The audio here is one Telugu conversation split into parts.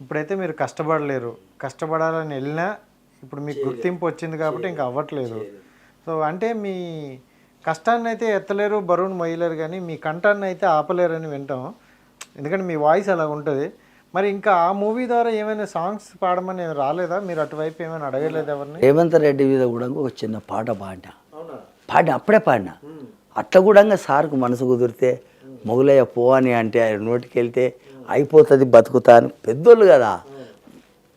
ఇప్పుడైతే మీరు కష్టపడలేరు. కష్టపడాలని వెళ్ళినా ఇప్పుడు మీకు గుర్తింపు వచ్చింది కాబట్టి ఇంకా అవ్వట్లేదు. సో అంటే మీ కష్టాన్ని అయితే ఎత్తలేరు బరువును మొయ్యలేరు కానీ మీ కంఠాన్ని అయితే ఆపలేరని వింటాం. ఎందుకంటే మీ వాయిస్ అలా ఉంటుంది. మరి ఇంకా ఆ మూవీ ద్వారా ఏమైనా సాంగ్స్ పాడమని రాలేదా? మీరు అటువైపు ఏమైనా అడగలేదు ఎవరిని? రేవంత్ రెడ్డి మీద కూడా ఒక చిన్న పాట పాడినా. అవునా? పాడిన అప్పుడే పాడినా. అట్లా కూడా సార్కు మనసు కుదిరితే మొగులయ్య పో అని అంటే ఆయన నోటికి వెళ్తే అయిపోతుంది బతుకుతా అని పెద్దోళ్ళు కదా.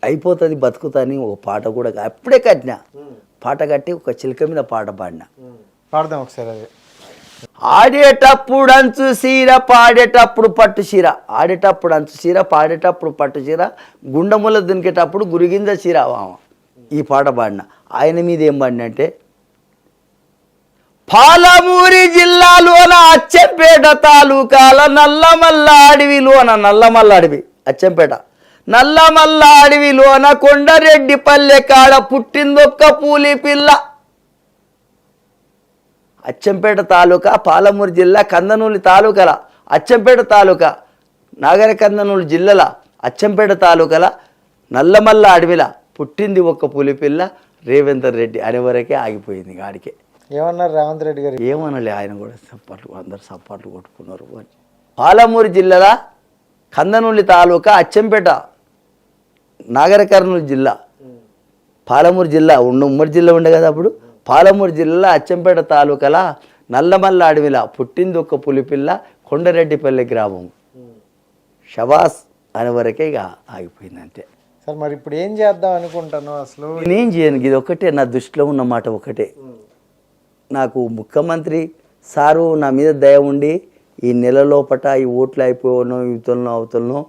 అయిపోతుంది బతుకుతా అని ఒక పాట కూడా అప్పుడే కట్టినా. పాట కట్టి ఒక చిలక మీద పాట పాడినా. పాడదాం ఒకసారి అది. ఆడేటప్పుడు అంచు సీర పాడేటప్పుడు పట్టు చీర. ఆడేటప్పుడు అంచు సీర పాడేటప్పుడు పట్టు చీర గుండముల దునికేటప్పుడు గురిగింజ చీర ఈ పాట పాడిన. ఆయన మీద ఏం పాడిన అంటే పాలమూరి జిల్లాలోన అచ్చంపేట తాలూకాల నల్లమల్ల అడవిలోన నల్లమల్ల అడవి అచ్చంపేట. నల్లమల్ల అడవిలోన కొండరెడ్డి పల్లె కాడ పుట్టిందొక్క పూలి పిల్ల. అచ్చంపేట తాలూకా పాలమూరు జిల్లా కందనూలి తాలూకాల అచ్చంపేట తాలూకా నాగర కందనూలు జిల్లాల అచ్చంపేట తాలూకాల నల్లమల్ల అడవిల పుట్టింది ఒక్క పులిపిల్ల రేవేందర్ రెడ్డి అనే వరకే ఆగిపోయింది గాడికే ఏమన్నారు రేవంత్ రెడ్డి గారు? ఏమనలే ఆయన కూడా సప్పట్లు అందరు సప్పట్లు కొట్టుకున్నారు పాలమూరు జిల్లాల కందనూలి తాలూకా అచ్చంపేట నాగర కర్నూలు జిల్లా. పాలమూరు జిల్లా ఉండ ఉమ్మడి జిల్లా ఉండే కదా అప్పుడు. పాలమూరు జిల్లా అచ్చంపేట తాలూకాల నల్లమల్ల అడవిల పుట్టింది ఒక పులిపిల్ల కొండరెడ్డిపల్లి గ్రామం. షబాస్ అనే వరకే ఇక ఆగిపోయింది అంతే సార్ మరి ఇప్పుడు ఏం చేద్దాం అనుకుంటాను అసలు? నేనేం చేయను ఇది ఒకటే నా దృష్టిలో ఉన్న మాట ఒకటే నాకు ముఖ్యమంత్రి సారు నా మీద దయ ఉండి ఈ నెల లోపట ఈ ఓట్లు అయిపోవనో ఇవతలనో అవతలనో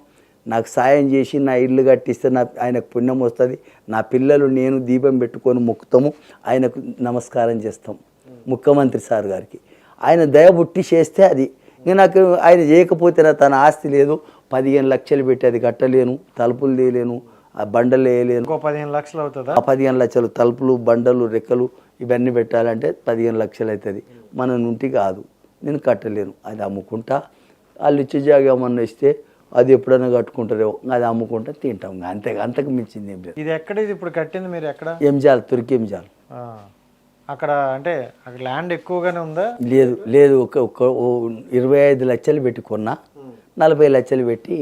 నాకు సాయం చేసి నా ఇల్లు కట్టిస్తే నా ఆయనకు పుణ్యం వస్తుంది. నా పిల్లలు నేను దీపం పెట్టుకొని మొక్కుతాము. ఆయనకు నమస్కారం చేస్తాం ముఖ్యమంత్రి సార్ గారికి. ఆయన దయ పుట్టి చేస్తే అది. ఇంకా నాకు ఆయన చేయకపోతే నా తన ఆస్తి లేదు. పదిహేను లక్షలు పెట్టి అది కట్టలేను తలుపులు తీయలేను ఆ బండలు వేయలేను. ఇంకో పదిహేను లక్షలు అవుతుందా? ఆ పదిహేను లక్షలు తలుపులు బండలు రెక్కలు ఇవన్నీ పెట్టాలంటే పదిహేను లక్షలు అవుతుంది. మన నుండి కాదు. నేను కట్టలేను. అది అమ్ముకుంటా. వాళ్ళు ఇచ్చే జాగా ఏమన్నా ఇస్తే అది ఎప్పుడైనా కట్టుకుంటారేమో అది అమ్ముకుంటా తింటాం. అంతే అంతకు మించింది ఏం లేదు. ఇది ఎక్కడ ఇది ఇప్పుడు కట్టింది మీరు ఎక్కడ? ఏం చేయాలి తురికి ఏం చేయాలి అక్కడ అంటే అక్కడ ల్యాండ్ ఎక్కువగానే ఉందా? లేదు లేదు. ఒక ఇరవై ఐదు లక్షలు పెట్టి కొన్నా. నలభై లక్షలు పెట్టి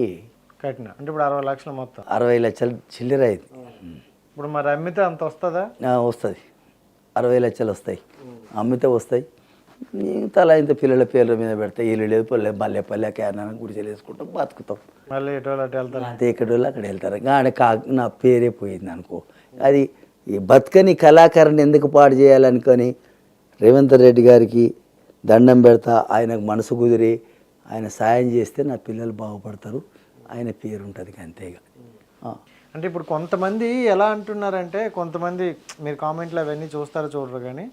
కట్టిన. అంటే ఇప్పుడు అరవై లక్షలు మొత్తం. అరవై లక్షలు చిల్లర అయింది. ఇప్పుడు మరి అమ్మితే అంత వస్తుందా? వస్తుంది. అరవై లక్షలు వస్తాయి. అమ్మితే వస్తాయి. తలా ఇంత పిల్లల పేర్ల మీద పెడతాయి. ఇల్లు లేదు పల్లె మల్లె పల్లె క్యాన గుడిసెలు వేసుకుంటాం బతుకుతాం. మళ్ళీ ఎటు వాళ్ళు అటు వెళ్తారు? అదే ఎక్కడ వాళ్ళు అక్కడ వెళ్తారు. ఆడ కా నా పేరే పోయింది అనుకో. అది ఈ బతుకని కళాకారుని ఎందుకు పాడు చేయాలనుకొని రేవంత్ రెడ్డి గారికి దండం పెడతా ఆయనకు మనసు కుదిరి ఆయన సాయం చేస్తే నా పిల్లలు బాగుపడతారు. ఆయన పేరు ఉంటుంది అంతేగా. అంటే ఇప్పుడు కొంతమంది ఎలా అంటున్నారంటే కొంతమంది మీరు కామెంట్లు అవన్నీ చూస్తారో చూడరు కానీ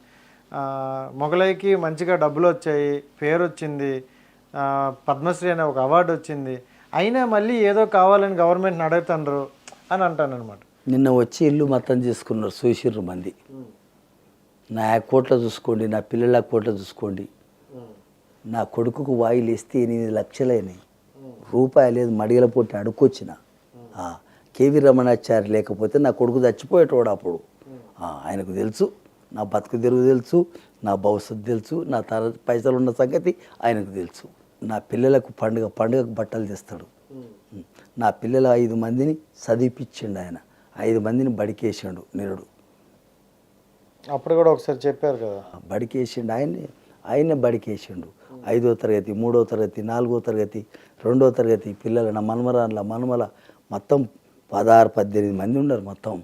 మొగలైకి మంచిగా డబ్బులు వచ్చాయి పేరు వచ్చింది పద్మశ్రీ అనే ఒక అవార్డు వచ్చింది అయినా మళ్ళీ ఏదో కావాలని గవర్నమెంట్ని అడుగుతుండ్రు అని అంటాను అనమాట నిన్న వచ్చి ఇల్లు మొత్తం చేసుకున్నారు చూసిర్రు మంది. నా కోట్ల చూసుకోండి నా పిల్లల కోట్ల చూసుకోండి. నా కొడుకుకు వాయిలు ఇస్తే ఎనిమిది లక్షలైనాయి. రూపాయి లేదు మడిగల పొట్టి అడుక్కొచ్చిన. కేవీ రమణాచారి లేకపోతే నా కొడుకు చచ్చిపోయేటోడు అప్పుడు. ఆయనకు తెలుసు నా బతుకు తెరుగు తెలుసు నా భవిష్యత్తు తెలుసు నా తర పైసలు ఉన్న సంగతి ఆయనకు తెలుసు. నా పిల్లలకు పండుగ పండుగకు బట్టలు తెస్తాడు. నా పిల్లల ఐదు మందిని చదివిపించిండు ఆయన. ఐదు మందిని బడికేసిండు నిరుడు. అప్పుడు కూడా ఒకసారి చెప్పారు కదా. బడికేసిండు ఆయన్ని. ఆయన్నే బడికేసిండు. ఐదో తరగతి మూడో తరగతి నాలుగో తరగతి రెండో తరగతి పిల్లల నా మనమరాళ్ళ మనమల మొత్తం పదహారు పద్దెనిమిది మంది ఉన్నారు మొత్తం.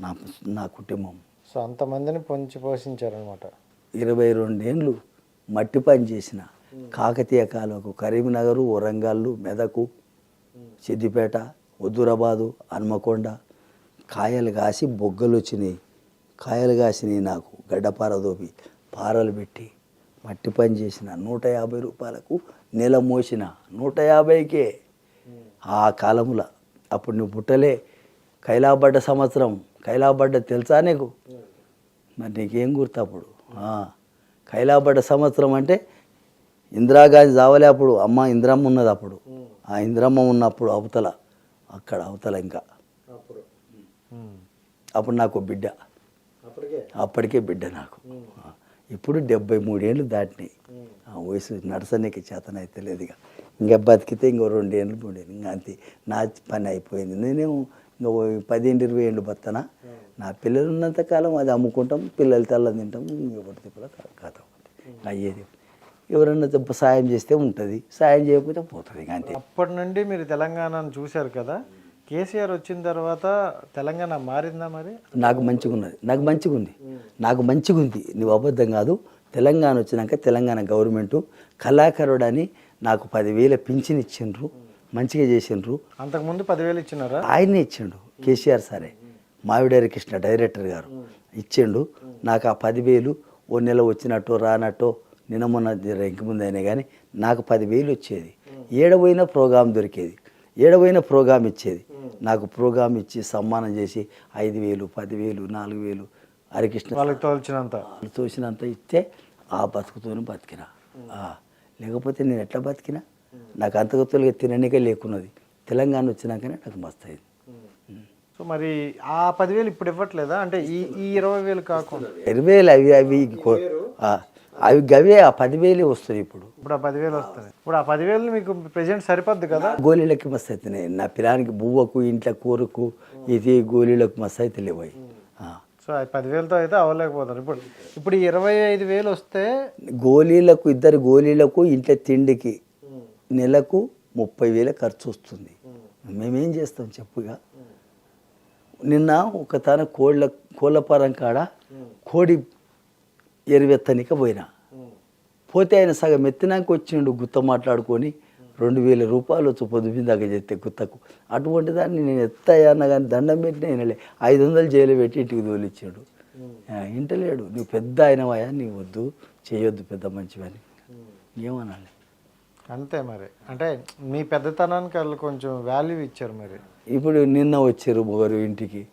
నా నా కుటుంబం. సో అంతమందిని పొంచి పోషించారనమాట ఇరవై రెండేండ్లు మట్టి పని చేసిన. కాకతీయ కాలువకు కరీంనగరు వరంగల్లు మెదకు సిద్దిపేట హుజూరాబాదు హన్మకొండ కాయలు కాసి బొగ్గలు వచ్చినాయి కాయలు కాసినాయి నాకు గడ్డపార దోపి. పారలు పెట్టి మట్టి పని చేసిన నూట యాభై రూపాయలకు నెల మోసిన నూట యాభైకే ఆ కాలముల అప్పుడు నువ్వు పుట్టలే. కైలాబడ్డ సంవత్సరం కైలాబడ్డ తెలుసా నీకు? మరి నీకేం గుర్తు అప్పుడు? కైలాబడ్డ సంవత్సరం అంటే ఇందిరాగాంధీ చావలే అప్పుడు అమ్మ ఇందిరమ్మ ఉన్నది అప్పుడు. ఆ ఇందిరమ్మ ఉన్నప్పుడు అవతల అక్కడ అవతల ఇంకా. అప్పుడు. నాకు బిడ్డ. అప్పటికే? బిడ్డ నాకు. ఇప్పుడు డెబ్బై మూడేళ్ళు దాటినాయి. ఆ వయసు నడసనికి చేతనైతే లేదు ఇక. ఇంకా బతికితే ఇంకో రెండేళ్ళు మూడేళ్ళు ఇంకా అంతే. నా పని అయిపోయింది. నేనేమో ఇంకా పదిహేను ఇరవై ఏళ్ళు బతానా నా పిల్లలు ఉన్నంత కాలం అది అమ్ముకుంటాం పిల్లలు తెల్ల తింటాం ఇంకొకటి తిప్పల కథ అయ్యేది ఎవరన్నా సాయం చేస్తే ఉంటుంది. సాయం చేయకపోతే పోతుంది ఇంకా అంతే. అప్పటి నుండి మీరు తెలంగాణను చూశారు కదా? కేసీఆర్ వచ్చిన తర్వాత తెలంగాణ మారిందా మరి? నాకు మంచిగా ఉన్నది నాకు మంచిగా ఉంది నాకు మంచిగా ఉంది నువ్వు అబద్ధం కాదు. తెలంగాణ వచ్చినాక తెలంగాణ గవర్నమెంట్ కళాకారుడు అని నాకు పదివేల పింఛన్ ఇచ్చిండ్రు. మంచిగా చేసిండ్రు. అంతకుముందు పదివేలు ఇచ్చినారా? ఆయనే ఇచ్చిండు కేసీఆర్ సారే. మావిడారి కృష్ణ డైరెక్టర్ గారు ఇచ్చిండు. నాకు ఆ పదివేలు ఓ నెల వచ్చినట్టు రానట్టు నిన్న మొన్న ఇంక ముందు అయినా కానీ నాకు పదివేలు వచ్చేది. ఏడవైన ప్రోగ్రాం దొరికేది. ఏడవైన ప్రోగ్రాం ఇచ్చేది. నాకు ప్రోగ్రాం ఇచ్చి సన్మానం చేసి ఐదు వేలు పదివేలు నాలుగు వేలు హరికృష్ణ వాళ్ళకి తోల్చినంత. తోసినంత ఇస్తే ఆ బతుకుతోనే బతికినా. ఆ, లేకపోతే నేను ఎట్లా బతికినా? నాకు అంతగతులుగా తిననికే లేకున్నది. తెలంగాణ వచ్చినాకనే నాకు మస్తు అయింది. సో మరి ఆ పదివేలు ఇప్పుడు ఇవ్వట్లేదా? అంటే ఈ ఈ ఇరవై వేలు కాకుండా. ఇరవై వేలు అవి అవి అవి గవే ఆ పదివేలు వస్తాయి ఇప్పుడు. ఇప్పుడు ఆ పదివేలు వస్తుంది ఇప్పుడు ఆ పదివేలు మీకు ప్రెజెంట్ సరిపోద్ది కదా? గోళీలకి మస్తు అవుతున్నాయి నా పిల్లానికి బువ్వకు ఇంట్లో కూరకు ఇది గోళీలకు మస్తు అయితే లేవు. సో ఆ పదివేలతో అయితే అవ్వలేకపోతారు ఇప్పుడు ఇప్పుడు ఇరవై ఐదు వేలు వస్తే గోళీలకు ఇద్దరు గోళీలకు ఇంట్లో తిండికి నెలకు ముప్పై వేల ఖర్చు వస్తుంది. మేమేం చేస్తాం చెప్పుగా? నిన్న ఒక తన కోళ్ళ కోళ్ళపారం కాడ కోడి ఎరువెత్తనిక పోయినా పోతే ఆయన సగం ఎత్తినాక వచ్చిండు గుత్త మాట్లాడుకొని రెండు వేల రూపాయలు వచ్చి పొద్దు దాకా చెప్తే గుత్తకు. అటువంటి దాన్ని నేను ఎత్తాయా అన్న కానీ దండం పెట్టి నేను ఐదు వందలు జైలు పెట్టి ఇంటికి తోలిచ్చాడు ఇంటలేడు. నువ్వు పెద్ద అయినవాయా నీ వద్దు చేయొద్దు పెద్ద మంచివని ఏమనాలి? అంతే మరి. అంటే మీ పెద్దతనానికి వాళ్ళు కొంచెం వాల్యూ ఇచ్చారు మరి. ఇప్పుడు నిన్న వచ్చారు ఒకరు ఇంటికి.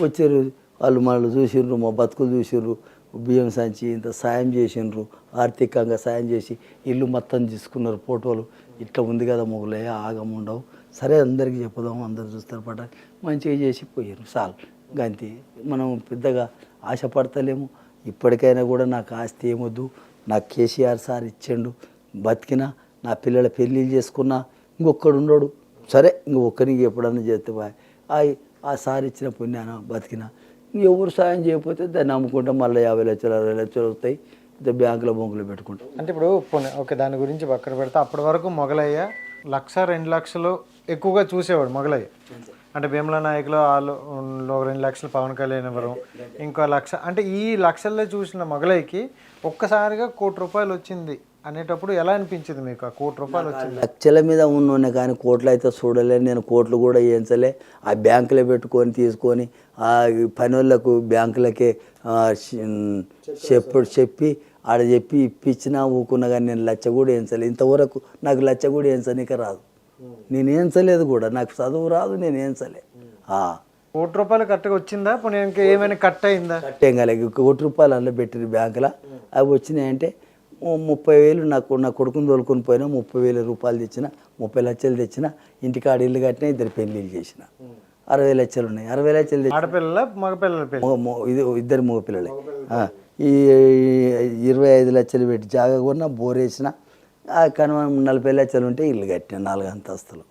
వచ్చారు వాళ్ళు మళ్ళీ చూసిండ్రు మా బతుకులు చూసిండ్రు బియ్యం సంచి ఇంత సాయం చేసిండ్రు ఆర్థికంగా సాయం చేసి ఇల్లు మొత్తం తీసుకున్నారు ఫోటోలు. ఇట్లా ఉంది కదా మొగలే ఆగం ఉండవు. సరే అందరికీ చెప్పుదాం అందరు చూస్తారు పట మంచిగా చేసి పోయారు చాలు. గంతి. మనం పెద్దగా ఆశపడతలేము. ఇప్పటికైనా కూడా నాకు ఆస్తి ఏమొద్దు. నాకు కేసీఆర్ సార్ ఇచ్చిండు. బతికినా నా పిల్లల పెళ్ళిళ్ళు చేసుకున్నా ఇంకొక్కడు ఉండడు. సరే ఇంకొకరికి ఎప్పుడన్నా చేస్తే బాయ్. ఆ ఆ సార్ ఇచ్చిన పుణ్యాన బతికినా. ఎవరు సాయం చేయకపోతే దాన్ని అమ్ముకుంటాం మళ్ళీ యాభై లక్షలు అరవై లక్షలు వస్తాయి. బ్యాంకులో బొంకులో పెట్టుకుంటాం. అంటే ఇప్పుడు పోనీ- ఓకే దాని గురించి పక్కన పెడితే. అప్పటి వరకు మొగలయ్య లక్ష రెండు లక్షలు ఎక్కువగా చూసేవాడు మొగలయ్య. అంటే భీమల నాయకులు వాళ్ళు ఒక రెండు లక్షలు పవన్ కళ్యాణ్ ఇవ్వరు. ఇంకో లక్ష అంటే ఈ లక్షల్లో చూసిన మొగలయ్యకి ఒక్కసారిగా కోటి రూపాయలు వచ్చింది అనేటప్పుడు ఎలా అనిపించింది మీకు? ఆ కోటి రూపాయలు వచ్చింది. లక్షల మీద ఉన్నోనే కానీ కోట్లు అయితే చూడలే నేను కోట్లు కూడా వేయించలే. ఆ బ్యాంకులో పెట్టుకొని తీసుకొని ఆ పనులకు బ్యాంకులకే చెప్పు చెప్పి ఆడ చెప్పి ఇప్పించినా ఊకున్నా కానీ నేను లచ్చ కూడా వేయించలే. ఇంతవరకు నాకు లచ్చ కూడా వేయించనీక రాదు. నేను వేయించలేదు కూడా. నాకు చదువు రాదు నేను ఆ. కోటి రూపాయలు కరెక్ట్గా వచ్చిందా? పోనీ ఇంకా ఏమైనా కట్ అయిందా? కట్టేం కాలేదు. కోటి రూపాయలు అందులో పెట్టిన బ్యాంకులో. అవి వచ్చినాయంటే ముప్పై వేలు నాకు నా కొడుకుని తోలుకొని పోయినా ముప్పై వేల రూపాయలు తెచ్చిన ముప్పై లక్షలు తెచ్చిన ఇంటికాడ ఇల్లు కట్టిన ఇద్దరు పెళ్ళిళ్ళు చేసిన. అరవై లక్షలు ఉన్నాయి. అరవై లక్షలు ఆడపిల్లల మగపిల్లల ఇది ఇద్దరు మగ పిల్లలే ఆ, ఈ ఇరవై ఐదు లక్షలు పెట్టి జాగా కొన్న బోరేసిన కనుమ నలభై లక్షలు ఉంటే ఇల్లు కట్టిన నాలుగు అంతస్తులు.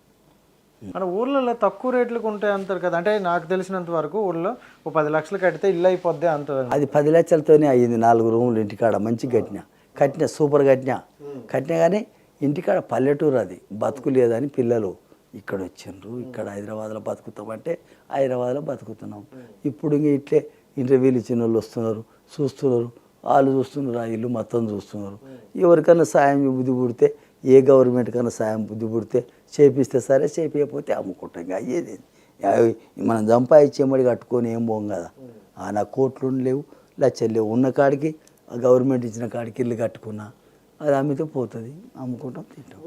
మన ఊర్లలో తక్కువ రేట్లకు ఉంటాయి అంటారు కదా అంటే నాకు తెలిసినంత వరకు ఊళ్ళో ఓ పది లక్షలు కడితే ఇల్లు అయిపోద్ది అంటారు. అది పది లక్షలతోనే అయ్యింది నాలుగు రూములు ఇంటికాడ మంచి కట్టిన. కట్టిన సూపర్ కట్టిన. కట్టిన కానీ ఇంటికాడ పల్లెటూరు అది బతుకు లేదని పిల్లలు ఇక్కడ వచ్చిండ్రు. ఇక్కడ హైదరాబాద్లో బతుకుతామంటే హైదరాబాద్లో బతుకుతున్నాం. ఇప్పుడు ఇంక ఇట్లే ఇంటర్వ్యూలు ఇచ్చిన వాళ్ళు వస్తున్నారు చూస్తున్నారు. వాళ్ళు చూస్తున్నారు ఆ ఇల్లు మొత్తం చూస్తున్నారు. ఎవరికైనా సాయం బుద్ధి పుడితే ఏ గవర్నమెంట్ కన్నా సాయం బుద్ధి పుడితే చేపిస్తే సరే చేపించకపోతే అమ్ముకుంటాం ఇంకా అయ్యేది అవి మనం సంపాదించి ఎమ్మడి కట్టుకొని ఏం పోం కదా. ఆ నా కోట్లు లేవు లచ్చలు లేవు. ఉన్న కాడికి ఆ గవర్నమెంట్ ఇచ్చిన కాడికి ఇల్లు కట్టుకున్నా అది అమ్మితే పోతుంది. అమ్ముకుంటాం తింటాం.